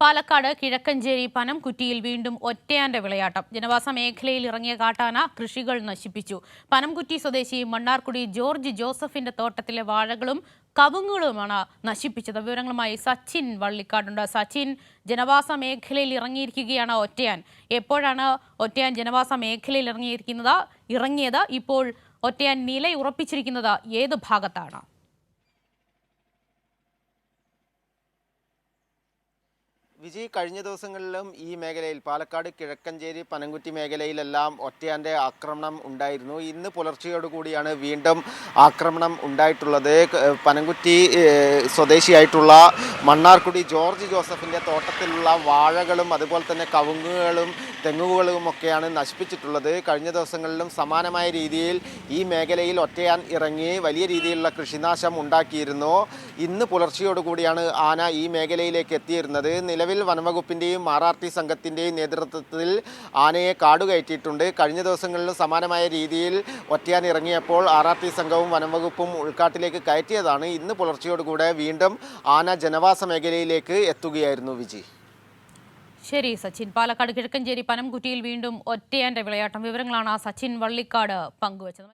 പാലക്കാട് കിഴക്കഞ്ചേരി പനംകുറ്റിയിൽ വീണ്ടും ഒറ്റയാന്റെ വിളയാട്ടം. ജനവാസ മേഖലയിൽ ഇറങ്ങിയ കാട്ടാന കൃഷികൾ നശിപ്പിച്ചു. പനംകുറ്റി സ്വദേശി മണ്ണാർക്കുടി ജോർജ് ജോസഫിന്റെ തോട്ടത്തിലെ വാഴകളും കവുങ്ങുകളുമാണ് നശിപ്പിച്ചത്. വിവരങ്ങളുമായി സച്ചിൻ വള്ളിക്കാടുണ്ട്. സച്ചിൻ ജനവാസ മേഖലയിൽ ഇറങ്ങിയിരിക്കുകയാണ് ഒറ്റയാൻ. എപ്പോഴാണ് ഒറ്റയാൻ ജനവാസ മേഖലയിൽ ഇറങ്ങിയിരിക്കുന്നത്? ഇറങ്ങിയത് ഇപ്പോൾ ഒറ്റയാൻ നിലയുറപ്പിച്ചിരിക്കുന്നത് ഏത് ഭാഗത്താണ്? വിജയ് കഴിഞ്ഞ ദിവസങ്ങളിലും ഈ മേഖലയിൽ പാലക്കാട് കിഴക്കഞ്ചേരി പനംകുറ്റി മേഖലയിലെല്ലാം ഒറ്റയാന്റെ ആക്രമണം ഉണ്ടായിരുന്നു. ഇന്ന് പുലർച്ചയോടുകൂടിയാണ് വീണ്ടും ആക്രമണം ഉണ്ടായിട്ടുള്ളത്. പനങ്കുറ്റി സ്വദേശിയായിട്ടുള്ള മണ്ണാർക്കുടി ജോർജ് ജോസഫിന്റെ തോട്ടത്തിലുള്ള വാഴകളും അതുപോലെ തന്നെ കവുങ്ങുകളും തെങ്ങുകളും ഒക്കെയാണ് നശിപ്പിച്ചിട്ടുള്ളത്. കഴിഞ്ഞ ദിവസങ്ങളിലും സമാനമായ രീതിയിൽ ഈ മേഖലയിൽ ഒറ്റയാൻ ഇറങ്ങി വലിയ രീതിയിലുള്ള കൃഷിനാശം ഉണ്ടാക്കിയിരുന്നു. ഇന്ന് പുലർച്ചയോടുകൂടിയാണ് ആന ഈ മേഖലയിലേക്ക് എത്തിയിരുന്നത്. നിലവിൽ വനംവകുപ്പിന്റെയും ആർ ആർ ടി സംഘത്തിന്റെയും നേതൃത്വത്തിൽ ആനയെ കാടുകയറ്റിയിട്ടുണ്ട് കഴിഞ്ഞ ദിവസങ്ങളിലും സമാനമായ രീതിയിൽ ഒറ്റയാൻ ഇറങ്ങിയപ്പോൾ ആർ ആർ ടി സംഘവും വനംവകുപ്പും ഉൾക്കാട്ടിലേക്ക് കയറ്റിയതാണ്. ഇന്ന് പുലർച്ചയോടുകൂടെ വീണ്ടും ആന ജനവാസ മേഖലയിലേക്ക് എത്തുകയായിരുന്നു വിജി. ശരി സച്ചിൻ. പാലക്കാട് കിഴക്കഞ്ചേരി പനംകുറ്റിയിൽ വീണ്ടും ഒറ്റയാന്റെ വിളയാട്ടം. വിവരങ്ങളാണ് സച്ചിൻ വള്ളിക്കാട് പങ്കുവച്ചത്.